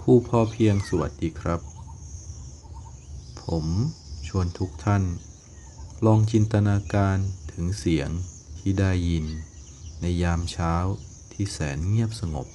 ผู้พอเพียงสวัสดีครับ ผมชวนทุกท่าน ลองจินตนาการถึงเสียงที่ได้ยิน ในยามเช้าที่แสนเงียบสงบ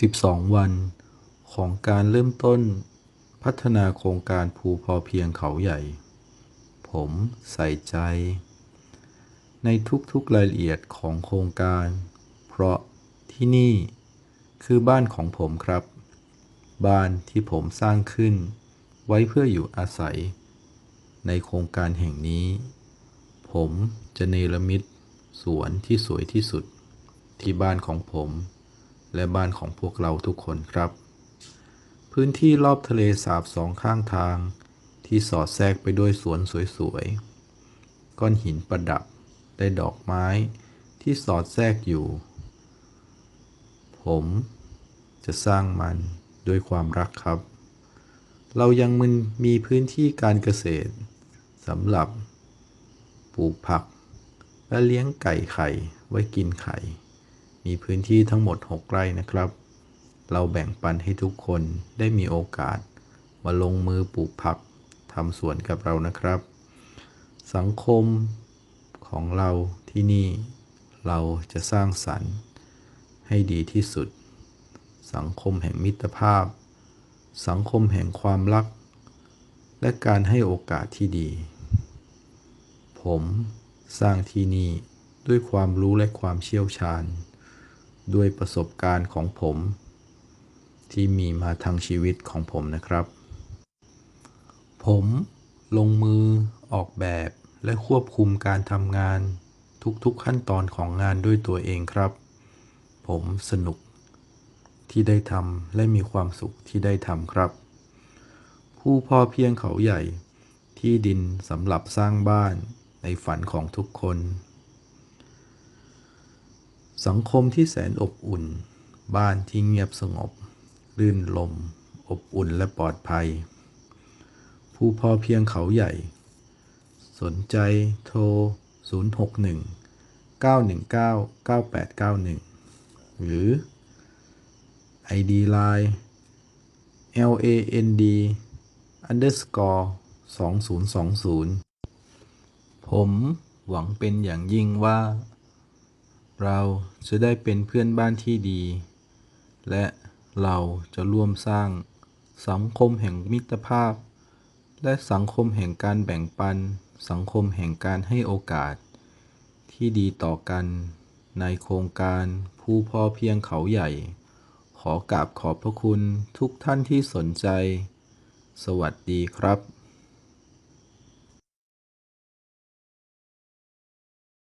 12 วัน ของการเริ่มต้น พัฒนาโครงการภูพอเพียงเขาใหญ่ ผมใส่ใจ ในทุกๆรายละเอียดของโครงการ เพราะที่นี่คือบ้านของผมครับ บ้านที่ผมสร้างขึ้น ไว้เพื่ออยู่อาศัย ในโครงการแห่งนี้ ผมจะเนรมิตสวนที่สวยที่สุดที่บ้านของผม และบ้านของพวกเราทุกคนครับ พื้นที่รอบทะเลสาบสองข้างทาง ที่สอดแทรกไปด้วยสวนสวยๆ ก้อนหินประดับได้ดอกไม้ที่สอดแทรกอยู่ ผมจะสร้างมันด้วยความรักครับ เรายังมันมีพื้นที่การเกษตรสำหรับปลูกผัก และเลี้ยงไก่ไข่ไว้กินไข่ มีพื้นที่ทั้งหมด 6 ไร่นะครับ เราแบ่งปันให้ทุกคนได้มีโอกาส มาลงมือปลูกผักทำสวนกับเรานะครับ สังคมของเราที่นี่เราจะสร้างสรรค์ให้ดีที่สุด สังคมแห่งมิตรภาพ สังคมแห่งความรัก และการให้โอกาสที่ดี ผมสร้างที่นี่ด้วยความรู้และความเชี่ยวชาญ ด้วยประสบการณ์ของผม ที่มีมาทางชีวิตของผมนะครับ ผมลงมือออกแบบและควบคุมการทำงานทุกๆขั้นตอนของงานด้วยตัวเองครับ ผมสนุกที่ได้ทำและมีความสุขที่ได้ทำครับ ผู้พ่อเพียงเขาใหญ่ที่ดินสำหรับสร้างบ้านในฝันของทุกคน สังคมที่แสนอบอุ่น บ้านที่เงียบสงบ รื่นลม อบอุ่นและปลอดภัย ผู้พอเพียงเขาใหญ่ สนใจโทร 061 919 9891 หรือ ID Line land underscore 2020 ผมหวังเป็นอย่างยิ่งว่า เราจะได้เป็นเพื่อนบ้านที่ดี และเราจะร่วมสร้างสังคมแห่งมิตรภาพ และสังคมแห่งการแบ่งปัน สังคมแห่งการให้โอกาส ที่ดีต่อกัน ในโครงการผู้พอเพียงเขาใหญ่ ขอกราบขอบพระคุณทุกท่านที่สนใจ สวัสดีครับ